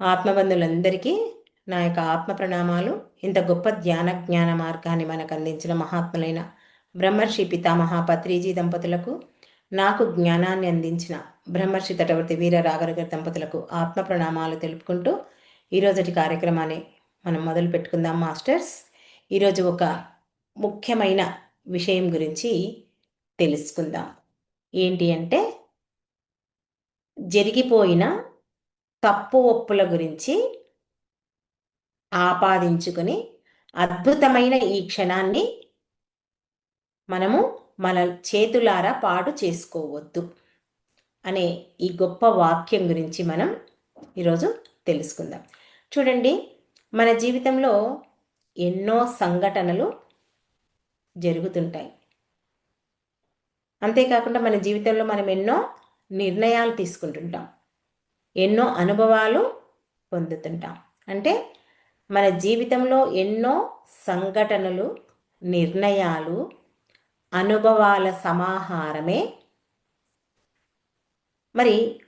ఆత్మబంధులందరికీ నా యొక్క ఆత్మ ప్రణామాలు. ఇంత గొప్ప ధ్యాన జ్ఞాన మార్గాన్ని మనకు అందించిన మహాత్ములైన బ్రహ్మర్షి పితామహ పత్రిజీ దంపతులకు నాకు జ్ఞానాన్ని అందించిన బ్రహ్మర్షి తటవర్తి వీర రాఘరగర్ దంపతులకు ఆత్మ ప్రణామాలు తెలుపుకుంటూ ఈరోజటి కార్యక్రమాన్ని మనం మొదలు పెట్టుకుందాం మాస్టర్స్. ఈరోజు ఒక ముఖ్యమైన విషయం గురించి తెలుసుకుందాం. ఏంటి అంటే జరిగిపోయిన తప్పు ఒప్పుల గురించి ఆపాదించుకుని అద్భుతమైన ఈ క్షణాన్ని మనము మన చేతులారా పాటు చేసుకోవద్దు అనే ఈ గొప్ప వాక్యం గురించి మనం ఈరోజు తెలుసుకుందాం. చూడండి మన జీవితంలో ఎన్నో సంఘటనలు జరుగుతుంటాయి. అంతేకాకుండా మన జీవితంలో మనం ఎన్నో నిర్ణయాలు తీసుకుంటుంటాం. ఎన్నో అనుభవాలు పొందుతుంటాం. అంటే మన జీవితంలో ఎన్నో సంఘటనలు నిర్ణయాలు అనుభవాల సమాహారమే. మరి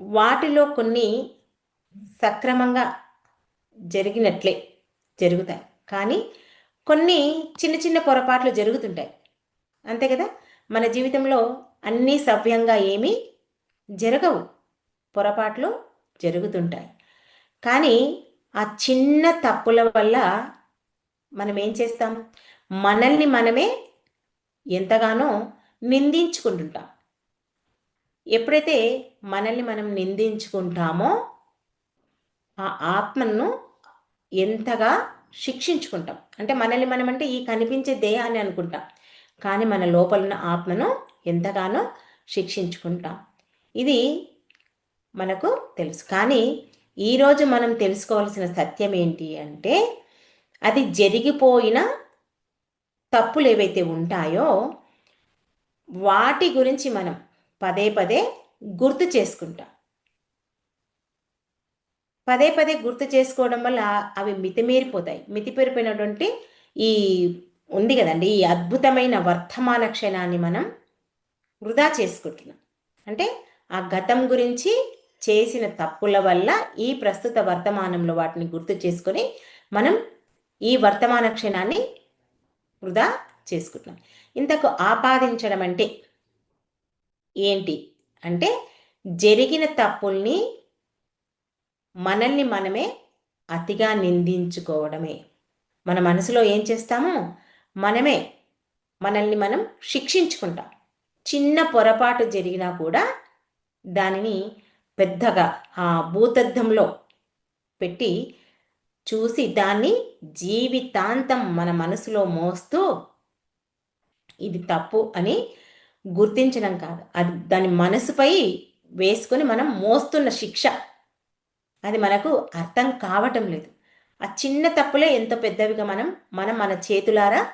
వాటిలో కొన్ని సక్రమంగా జరిగినట్లే జరుగుతాయి. కానీ కొన్ని చిన్న చిన్న పొరపాట్లు జరుగుతుంటాయి. అంతే కదా? మన జీవితంలో అన్నీ సవ్యంగా ఏమీ జరగవు. పొరపాట్లు జరుగుతుంటాయి. కానీ ఆ చిన్న తప్పుల వల్ల మనం ఏం చేస్తాం? మనల్ని మనమే ఎంతగానో నిందించుకుంటుంటాం. ఎప్పుడైతే మనల్ని మనం నిందించుకుంటామో ఆ ఆత్మను ఎంతగా శిక్షించుకుంటాం. అంటే మనల్ని మనం అంటే ఈ కనిపించే దేహాన్ని అనుకుంటాం. కానీ మన లోపల ఉన్న ఆత్మను ఎంతగానో శిక్షించుకుంటాం. ఇది మనకు తెలుసు. కానీ ఈరోజు మనం తెలుసుకోవాల్సిన సత్యం ఏంటి అంటే అది జరిగిపోయిన తప్పులు ఏవైతే ఉంటాయో వాటి గురించి మనం పదే పదే గుర్తు చేసుకుంటాం. పదే పదే గుర్తు చేసుకోవడం వల్ల అవి మితిమీరిపోతాయి. మితిపేరిపోయినటువంటి ఈ ఉంది కదండి ఈ అద్భుతమైన వర్తమాన క్షణాన్ని మనం వృధా చేసుకుంటున్నాం. అంటే ఆ గతం గురించి చేసిన తప్పుల వల్ల ఈ ప్రస్తుత వర్తమానంలో వాటిని గుర్తు చేసుకొని మనం ఈ వర్తమాన క్షణాన్ని వృధా చేసుకుంటున్నాం. ఇంతకు ఆపాదించడం అంటే ఏంటి? అంటే జరిగిన తప్పుల్ని మనల్ని మనమే అతిగా నిందించుకోవడమే. మన మనసులో ఏం చేస్తాము? మనమే మనల్ని మనం శిక్షించుకుంటాం. చిన్న పొరపాటు జరిగినా కూడా దానిని పెద్దగా ఆ భూతద్దంలో పెట్టి చూసి దాన్ని జీవితాంతం మన మనసులో మోస్తూ ఇది తప్పు అని గుర్తించడం కాదు. అది దాని మనసుపై వేసుకొని మనం మోస్తున్న శిక్ష. అది మనకు అర్థం కావటం లేదు. ఆ చిన్న తప్పులే ఎంతో పెద్దవిగా మనం మనం మన చేతులారా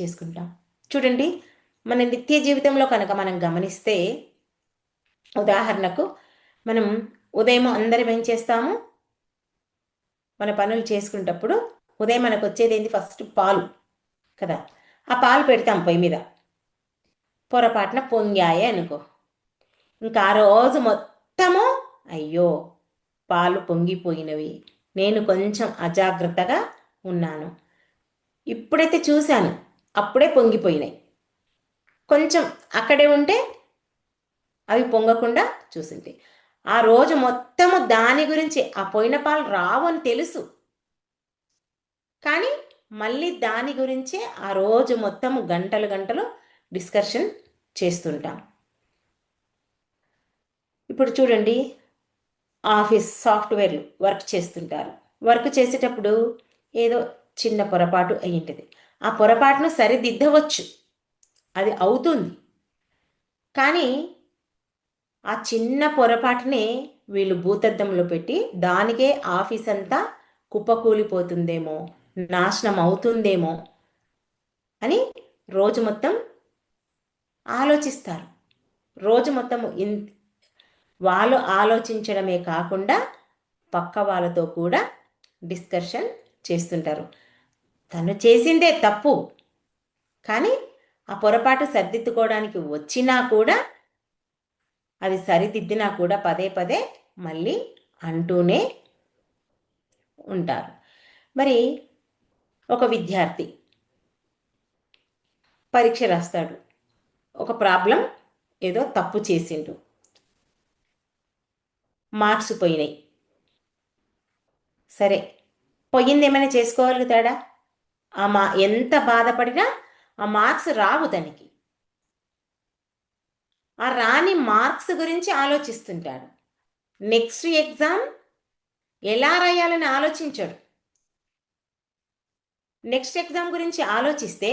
చేసుకుంటాం. చూడండి మన నిత్య జీవితంలో కనుక మనం గమనిస్తే ఉదాహరణకు మనం ఉదయం అందరం ఏం చేస్తాము? మన పనులు చేసుకునేటప్పుడు ఉదయం మనకు వచ్చేది ఏంది? ఫస్ట్ పాలు కదా. ఆ పాలు పెడతాం పొయ్యి మీద. పొరపాటున పొంగాయే అనుకో. ఇంకా ఆ రోజు మొత్తము అయ్యో పాలు పొంగిపోయినవి. నేను కొంచెం అజాగ్రత్తగా ఉన్నాను. ఇప్పుడైతే చూశాను. అప్పుడే పొంగిపోయినాయి. కొంచెం అక్కడే ఉంటే అవి పొంగకుండా చూసింటే ఆ రోజు మొత్తము దాని గురించి ఆ పోయిన పాలు రావు అని తెలుసు. కానీ మళ్ళీ దాని గురించే ఆ రోజు మొత్తము గంటలు గంటలు డిస్కషన్ చేస్తుంటాం. ఇప్పుడు చూడండి ఆఫీస్ సాఫ్ట్వేర్లు వర్క్ చేస్తుంటారు. వర్క్ చేసేటప్పుడు ఏదో చిన్న పొరపాటు అయ్యింటది. ఆ పొరపాటును సరిదిద్దవచ్చు. అది అవుతుంది. కానీ ఆ చిన్న పొరపాటునే వీళ్ళు భూతద్దంలో పెట్టి దానికే ఆఫీస్ అంతా కుప్పకూలిపోతుందేమో నాశనం అవుతుందేమో అని రోజు మొత్తం ఆలోచిస్తారు. రోజు మొత్తం ఇన్ వాళ్ళు ఆలోచించడమే కాకుండా పక్క వాళ్ళతో కూడా డిస్కషన్ చేస్తుంటారు. తను చేసిందే తప్పు. కానీ ఆ పొరపాటు సర్దిద్దుకోవడానికి వచ్చినా కూడా అది సరిదిద్దినా కూడా పదే పదే మళ్ళీ అంటూనే ఉంటారు. మరి ఒక విద్యార్థి పరీక్ష రాస్తాడు. ఒక ప్రాబ్లం ఏదో తప్పు చేసిండు. మార్క్స్ పోయినాయి. సరే పోయింది ఏమైనా చేసుకోగలుగుతాడా? ఆ మా ఎంత బాధపడినా ఆ మార్క్స్ రావు తనకి. ఆ రాని మార్క్స్ గురించి ఆలోచిస్తుంటాడు. నెక్స్ట్ ఎగ్జామ్ ఎలా రాయాలని ఆలోచించాడు. నెక్స్ట్ ఎగ్జామ్ గురించి ఆలోచిస్తే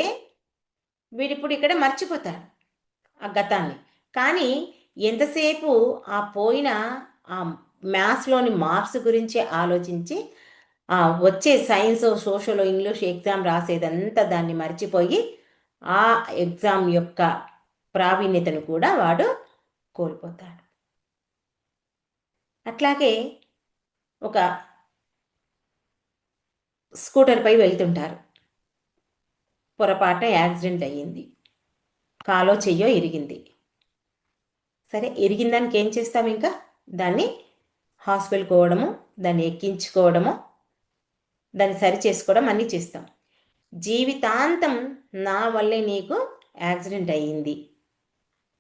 వీడిప్పుడు ఇక్కడ మర్చిపోతాడు ఆ గతాన్ని. కానీ ఎంతసేపు ఆ పోయిన ఆ మ్యాథ్స్లోని మార్క్స్ గురించి ఆలోచించి వచ్చే సైన్స్ సోషల్ ఇంగ్లీష్ ఎగ్జామ్ రాసేదంతా దాన్ని మర్చిపోయి ఆ ఎగ్జామ్ యొక్క ప్రావీణ్యతను కూడా వాడు కోల్పోతాడు. అట్లాగే ఒక స్కూటర్పై వెళ్తుంటారు. పొరపాట యాక్సిడెంట్ అయ్యింది. కాలో చెయ్యో ఇరిగింది. సరే ఇరిగిందానికి ఏం చేస్తాం ఇంకా? దాన్ని హాస్పిటల్ పోవడము దాన్ని ఎక్కించుకోవడము దాన్ని సరి చేసుకోవడం అన్నీ చేస్తాం. జీవితాంతం నా వల్లే నీకు యాక్సిడెంట్ అయ్యింది.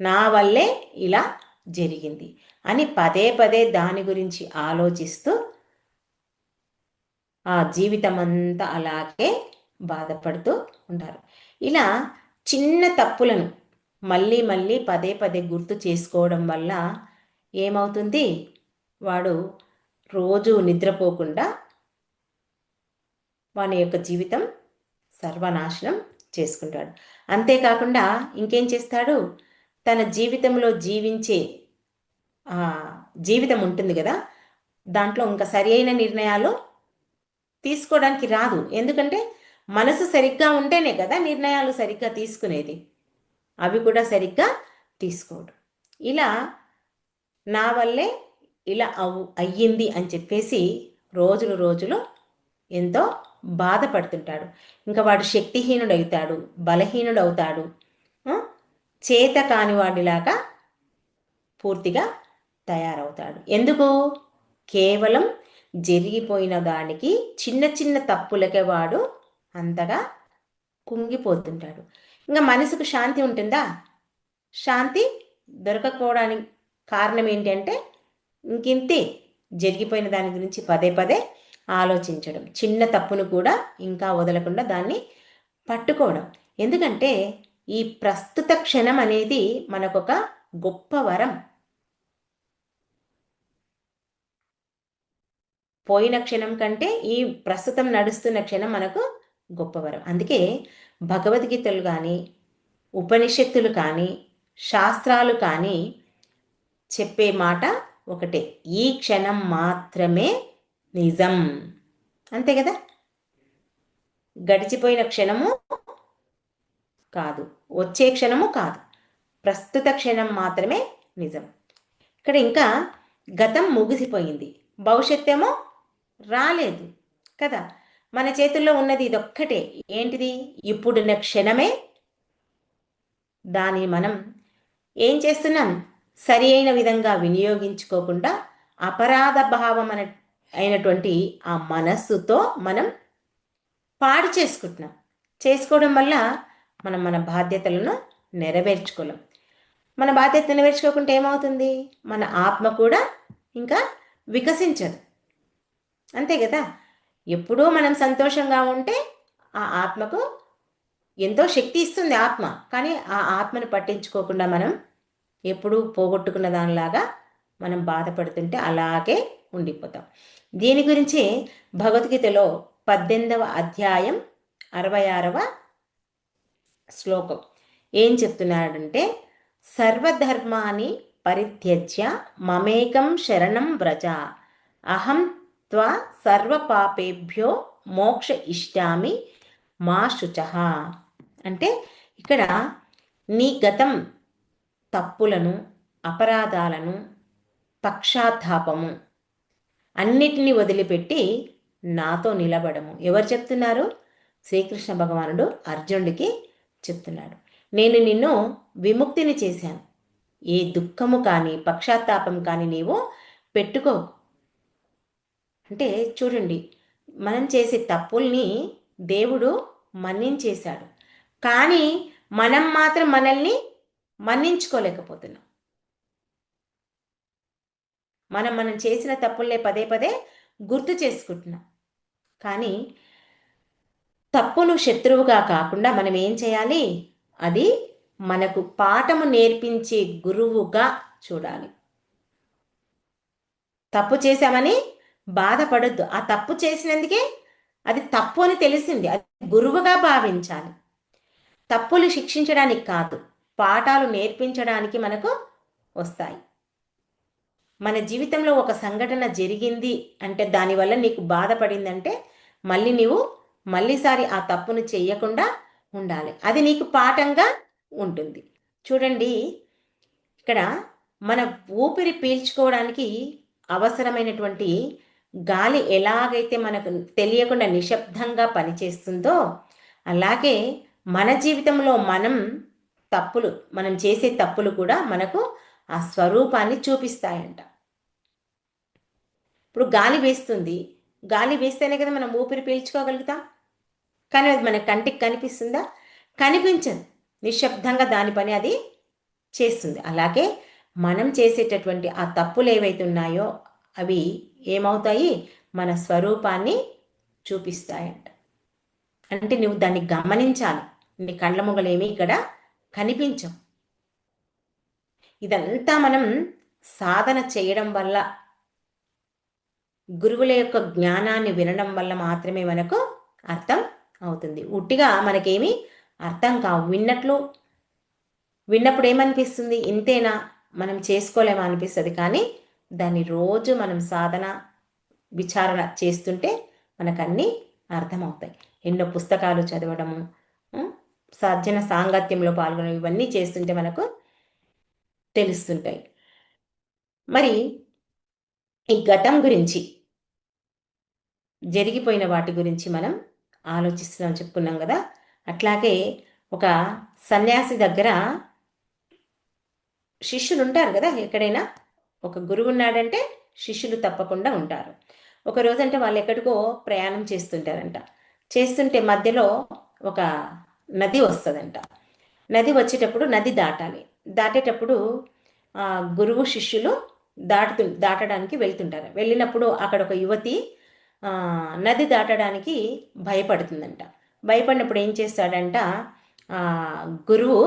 నా వల్లే ఇలా జరిగింది అని పదే పదే దాని గురించి ఆలోచిస్తూ ఆ జీవితం అంతా అలాగే బాధపడుతూ ఉంటారు. ఇలా చిన్న తప్పులను మళ్ళీ మళ్ళీ పదే పదే గుర్తు చేసుకోవడం వల్ల ఏమవుతుంది? వాడు రోజు నిద్రపోకుండా వాని యొక్క జీవితం సర్వనాశనం చేసుకుంటాడు. అంతేకాకుండా ఇంకేం చేస్తాడు? తన జీవితంలో జీవించే జీవితం ఉంటుంది కదా? దాంట్లో ఇంకా సరి అయిన నిర్ణయాలు తీసుకోవడానికి రాదు. ఎందుకంటే మనసు సరిగ్గా ఉంటేనే కదా నిర్ణయాలు సరిగ్గా తీసుకునేది. అవి కూడా సరిగ్గా తీసుకోడు. ఇలా నా వల్లే ఇలా అవు అయ్యింది అని చెప్పేసి రోజులు రోజులు ఎంతో బాధపడుతుంటాడు. ఇంకా వాడు శక్తిహీనుడు అవుతాడు బలహీనుడు అవుతాడు చేత కానివాడిలాగా పూర్తిగా తయారవుతాడు. ఎందుకు? కేవలం జరిగిపోయిన దానికి చిన్న చిన్న తప్పులకే వాడు అంతగా కుంగిపోతుంటాడు. ఇంకా మనసుకు శాంతి ఉంటుందా? శాంతి దొరకకపోవడానికి కారణం ఏంటంటే ఇంకింతే జరిగిపోయిన దాని గురించి పదే పదే ఆలోచించడం. చిన్న తప్పును కూడా ఇంకా వదలకుండా దాన్ని పట్టుకోవడం. ఎందుకంటే ఈ ప్రస్తుత క్షణం అనేది మనకొక గొప్ప వరం. పోయిన క్షణం కంటే ఈ ప్రస్తుతం నడుస్తున్న క్షణం మనకు గొప్ప వరం. అందుకే భగవద్గీతలు కానీ ఉపనిషత్తులు కానీ శాస్త్రాలు కానీ చెప్పే మాట ఒకటే. ఈ క్షణం మాత్రమే నిజం. అంతే కదా? గడిచిపోయిన క్షణము కాదు. వచ్చే క్షణము కాదు. ప్రస్తుత క్షణం మాత్రమే నిజం. ఇక్కడ ఇంకా గతం ముగిసిపోయింది. భవిష్యత్తేమో రాలేదు కదా. మన చేతుల్లో ఉన్నది ఇదొక్కటే. ఏంటిది? ఇప్పుడున్న క్షణమే. దాన్ని మనం ఏం చేస్తున్నాం? సరి అయిన విధంగా వినియోగించుకోకుండా అపరాధ భావం అన అయినటువంటి ఆ మనస్సుతో మనం పాడు చేసుకుంటున్నాం. చేసుకోవడం వల్ల మనం మన బాధ్యతలను నెరవేర్చుకోలేం. మన బాధ్యత నెరవేర్చుకోకుంటే ఏమవుతుంది? మన ఆత్మ కూడా ఇంకా వికసించదు. అంతే కదా? ఎప్పుడూ మనం సంతోషంగా ఉంటే ఆ ఆత్మకు ఎంతో శక్తి ఇస్తుంది ఆత్మ. కానీ ఆ ఆత్మను పట్టించుకోకుండా మనం ఎప్పుడూ పోగొట్టుకున్న దానిలాగా మనం బాధపడుతుంటే అలాగే ఉండిపోతాం. దీని గురించి భగవద్గీతలో పద్దెనిమిదవ అధ్యాయం అరవై ఆరవ శ్లోకం. ఏం చెప్తున్నాడంటే సర్వధర్మాన్ని పరిత్యజ్య మమేకం శరణం వ్రజ. అహం త్వ సర్వపాపేభ్యో మోక్ష ఇష్టామి మా శుచ. అంటే ఇక్కడ నీ గతం తప్పులను అపరాధాలను పక్షాత్తాపము అన్నిటినీ వదిలిపెట్టి నాతో నిలబడము. ఎవరు చెప్తున్నారు? శ్రీకృష్ణ భగవానుడు అర్జునుడికి చెప్తున్నాడు. నేను నిన్ను విముక్తిని చేశాను. ఏ దుఃఖము కానీ పక్షాత్తాపం కానీ నీవు పెట్టుకో అంటే చూడండి మనం చేసే తప్పుల్ని దేవుడు మన్నించేశాడు. కానీ మనం మాత్రం మనల్ని మన్నించుకోలేకపోతున్నాం. మనం మనం చేసిన తప్పుల్నే పదే పదే గుర్తు చేసుకుంటున్నాం. కానీ తప్పులు శత్రువుగా కాకుండా మనం ఏం చేయాలి? అది మనకు పాఠము నేర్పించే గురువుగా చూడాలి. తప్పు చేశామని బాధపడద్దు. ఆ తప్పు చేసినందుకే అది తప్పు అని తెలిసింది. అది గురువుగా భావించాలి. తప్పులు శిక్షించడానికి కాదు పాఠాలు నేర్పించడానికి మనకు వస్తాయి. మన జీవితంలో ఒక సంఘటన జరిగింది అంటే దానివల్ల నీకు బాధపడిందంటే మళ్ళీ నీవు మళ్ళీసారి ఆ తప్పును చెయ్యకుండా ఉండాలి. అది నీకు పాఠంగా ఉంటుంది. చూడండి ఇక్కడ మన ఊపిరి పీల్చుకోవడానికి అవసరమైనటువంటి గాలి ఎలాగైతే మనకు తెలియకుండా నిశ్శబ్దంగా పనిచేస్తుందో అలాగే మన జీవితంలో మనం తప్పులు మనం చేసే తప్పులు కూడా మనకు ఆ స్వరూపాన్ని చూపిస్తాయంట. ఇప్పుడు గాలి వేస్తుంది. గాలి వేస్తేనే కదా మనం ఊపిరి పీల్చుకోగలుగుతాం. కానీ అది మన కంటికి కనిపిస్తుందా? కనిపించదు. నిశ్శబ్దంగా దాని పని అది చేస్తుంది. అలాగే మనం చేసేటటువంటి ఆ తప్పులు ఏవైతే ఉన్నాయో అవి ఏమవుతాయి? మన స్వరూపాన్ని చూపిస్తాయంట. అంటే నువ్వు దాన్ని గమనించాలి. నీ కళ్ళ మొగలేమి ఇక్కడ కనిపించవు. ఇదంతా మనం సాధన చేయడం వల్ల గురువుల యొక్క జ్ఞానాన్ని వినడం వల్ల మాత్రమే మనకు అర్థం అవుతుంది. ఉట్టిగా మనకేమి అర్థం కావు. విన్నట్లు విన్నప్పుడు ఏమనిపిస్తుంది? ఇంతేనా? మనం చేసుకోలేమా అనిపిస్తుంది. కానీ దాన్ని రోజు మనం సాధన విచారణ చేస్తుంటే మనకు అన్నీ అర్థమవుతాయి. ఎన్నో పుస్తకాలు చదవడము సాధ్యన సాంగత్యంలో పాల్గొనడం ఇవన్నీ చేస్తుంటే మనకు తెలుస్తుంటాయి. మరి ఈ ఘటం గురించి జరిగిపోయిన వాటి గురించి మనం ఆలోచిస్తున్నాం చెప్పుకున్నాం కదా. అట్లాగే ఒక సన్యాసి దగ్గర శిష్యులు ఉంటారు కదా ఎక్కడైనా. ఒక గురువు ఉన్నాడంటే శిష్యులు తప్పకుండా ఉంటారు. ఒక రోజంటే వాళ్ళు ఎక్కడికో ప్రయాణం చేస్తుంటారంట. చేస్తుంటే మధ్యలో ఒక నది వస్తుందంట. నది వచ్చేటప్పుడు నది దాటాలి. దాటేటప్పుడు గురువు శిష్యులు దాటుతు దాటడానికి వెళ్తుంటారు. వెళ్ళినప్పుడు అక్కడ ఒక యువతి నది దాటడానికి భయపడుతుందంట. భయపడినప్పుడు ఏం చేస్తాడంట గురువు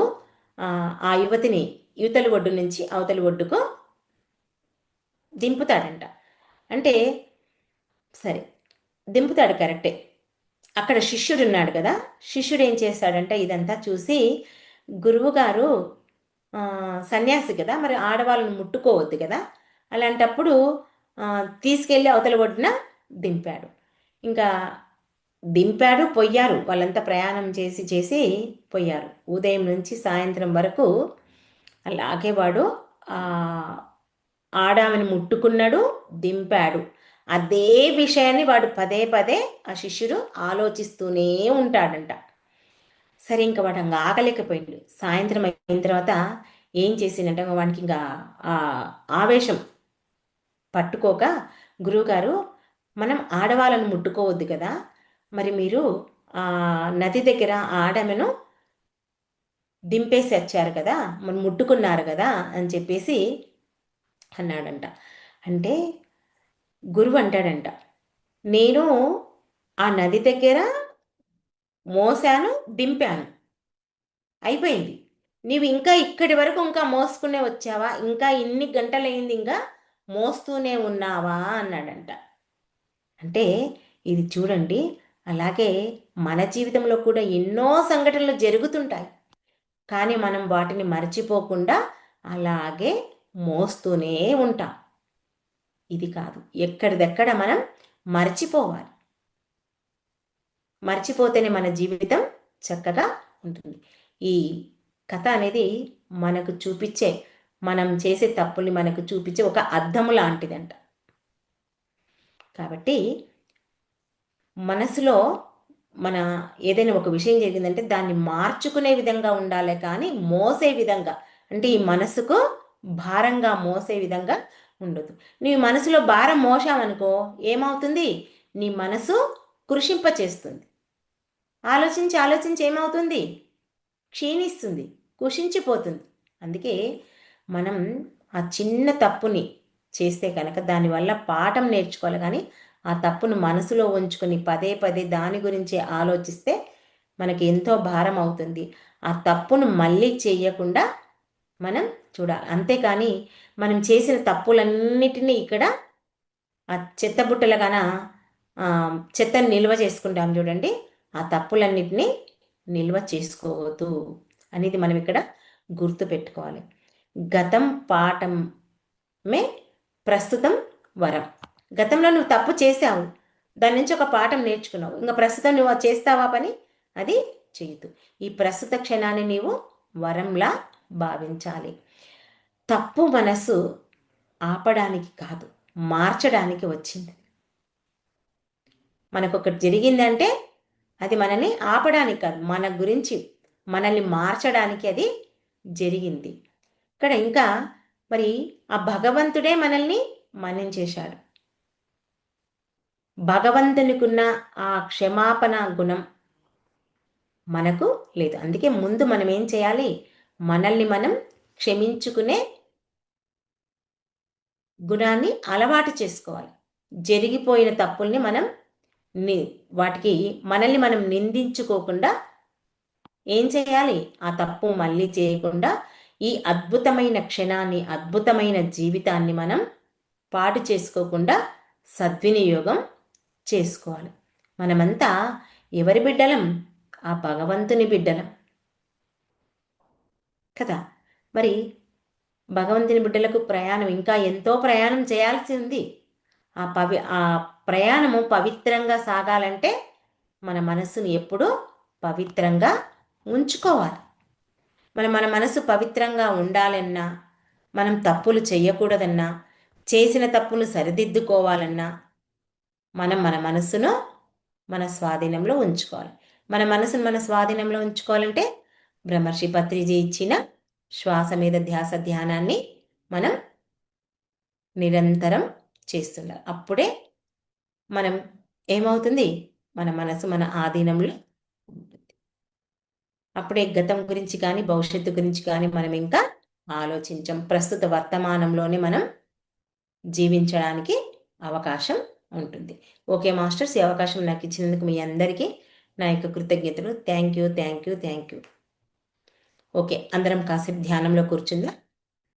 ఆ యువతిని యువతలి ఒడ్డు నుంచి అవతలి ఒడ్డుకు దింపుతాడంట. అంటే సరే దింపుతాడు కరెక్టే. అక్కడ శిష్యుడు ఉన్నాడు కదా శిష్యుడు ఏం చేస్తాడంటే ఇదంతా చూసి గురువుగారు సన్యాసి కదా మరి ఆడవాళ్ళని ముట్టుకోవద్దు కదా. అలాంటప్పుడు తీసుకెళ్ళి అవతల ఒడ్డున దింపాడు. ఇంకా దింపాడు పొయ్యారు. వాళ్ళంతా ప్రయాణం చేసి చేసి పోయారు ఉదయం నుంచి సాయంత్రం వరకు అలాగే వాడు ఆడామని ముట్టుకున్నాడు దింపాడు. అదే విషయాన్ని వాడు పదే పదే ఆ శిష్యుడు ఆలోచిస్తూనే ఉంటాడంట. సరే ఇంకా వాడు అంగా ఆగలేకపోయిండు. సాయంత్రం అయిన తర్వాత ఏం చేసిందంటే వాడికి ఇంకా ఆవేశం పట్టుకోక గురువుగారు మనం ఆడవాళ్ళను ముట్టుకోవద్దు కదా. మరి మీరు నది దగ్గర ఆడమెను దింపేసి వచ్చారు కదా. మనం ముట్టుకున్నారు కదా అని చెప్పేసి అన్నాడంట. అంటే గురువు అంటాడంట నేను ఆ నది దగ్గర మోసాను దింపాను. అయిపోయింది. నీవు ఇంకా ఇక్కడి వరకు ఇంకా మోసుకునే వచ్చావా? ఇంకా ఇన్ని గంటలైంది ఇంకా మోస్తూనే ఉన్నావా? అన్నాడంట. అంటే ఇది చూడండి అలాగే మన జీవితంలో కూడా ఎన్నో సంఘటనలు జరుగుతుంటాయి. కానీ మనం వాటిని మర్చిపోకుండా అలాగే మోస్తూనే ఉంటాం. ఇది కాదు ఎక్కడిదెక్కడ మనం మర్చిపోవాలి. మర్చిపోతేనే మన జీవితం చక్కగా ఉంటుంది. ఈ కథ అనేది మనకు చూపించే మనం చేసే తప్పుల్ని మనకు చూపించే ఒక అద్దము లాంటిదంట. కాబట్టి మనసులో మన ఏదైనా ఒక విషయం జరిగిందంటే దాన్ని మార్చుకునే విధంగా ఉండాలి కానీ మోసే విధంగా అంటే ఈ మనసుకు భారంగా మోసే విధంగా ఉండదు నీ మనసులో భారం మోసావనుకో ఏమవుతుంది? నీ మనసు కృషింప చేస్తుంది ఆలోచించి ఆలోచించి ఏమవుతుంది? క్షీణిస్తుంది కుషించిపోతుంది. అందుకే మనం ఆ చిన్న తప్పుని చేస్తే కనుక దానివల్ల పాఠం నేర్చుకోవాలి. కానీ ఆ తప్పును మనసులో ఉంచుకొని పదే పదే దాని గురించి ఆలోచిస్తే మనకి ఎంతో భారం అవుతుంది. ఆ తప్పును మళ్ళీ చేయకుండా మనం చూడాలి. అంతేకాని మనం చేసిన తప్పులన్నిటినీ ఇక్కడ ఆ చెత్తబుట్టలుగాన చెత్తను నిల్వ చేసుకుంటాం చూడండి. ఆ తప్పులన్నిటినీ నిల్వ చేసుకోవద్దు అనేది మనం ఇక్కడ గుర్తు పెట్టుకోవాలి గతం పాఠమే ప్రస్తుతం వరం. గతంలో నువ్వు తప్పు చేసావు దాని నుంచి ఒక పాఠం నేర్చుకున్నావు. ఇంకా ప్రస్తుతం నువ్వు చేస్తావా పని? అది చేయదు ఈ ప్రస్తుత క్షణాన్ని నీవు వరంలా భావించాలి. తప్పు మనసు ఆపడానికి కాదు మార్చడానికి వచ్చింది. మనకొకటి జరిగిందంటే అది మనల్ని ఆపడానికి కాదు మన గురించి మనల్ని మార్చడానికి అది జరిగింది. ఇక్కడ ఇంకా మరి ఆ భగవంతుడే మనల్ని మన్నించేశాడు. భగవంతునికున్న ఆ క్షమాపణ గుణం మనకు లేదు. అందుకే ముందు మనం ఏం చేయాలి? మనల్ని మనం క్షమించుకునే గుణాన్ని అలవాటు చేసుకోవాలి. జరిగిపోయిన తప్పుల్ని మనం ని వాటికి మనల్ని మనం నిందించుకోకుండా ఏం చేయాలి? ఆ తప్పు మళ్ళీ చేయకుండా ఈ అద్భుతమైన క్షణాన్ని అద్భుతమైన జీవితాన్ని మనం పాటు చేసుకోకుండా సద్వినియోగం చేసుకోవాలి. మనమంతా ఎవరి బిడ్డలం? ఆ భగవంతుని బిడ్డలం. కదా? మరి భగవంతుని బిడ్డలకు ప్రయాణం ఇంకా ఎంతో ప్రయాణం చేయాల్సి ఉంది. ఆ పవి ఆ ప్రయాణము పవిత్రంగా సాగాలంటే మన మనస్సును ఎప్పుడూ పవిత్రంగా ఉంచుకోవాలి. మన మన మనసు పవిత్రంగా ఉండాలన్నా మనం తప్పులు చేయకూడదన్నా చేసిన తప్పులు సరిదిద్దుకోవాలన్నా మనం మన మనసును మన స్వాధీనంలో ఉంచుకోవాలి. మన మనసును మన స్వాధీనంలో ఉంచుకోవాలంటే బ్రహ్మర్షి పత్రిజీ ఇచ్చిన శ్వాస మీద ధ్యాస ధ్యానాన్ని మనం నిరంతరం చేస్తుండాలి. అప్పుడే మనం ఏమవుతుంది? మన మనసు మన ఆధీనంలో అప్పుడే గతం గురించి కానీ భవిష్యత్తు గురించి కానీ మనం ఇంకా ఆలోచించం. ప్రస్తుత వర్తమానంలోనే మనం జీవించడానికి అవకాశం ఉంటుంది. ఓకే మాస్టర్స్ ఈ అవకాశం నాకు ఇచ్చినందుకు మీ అందరికీ నా యొక్క కృతజ్ఞతలు. Thank you thank you thank you. Okay అందరం కాసేపు ధ్యానంలో కూర్చుందా.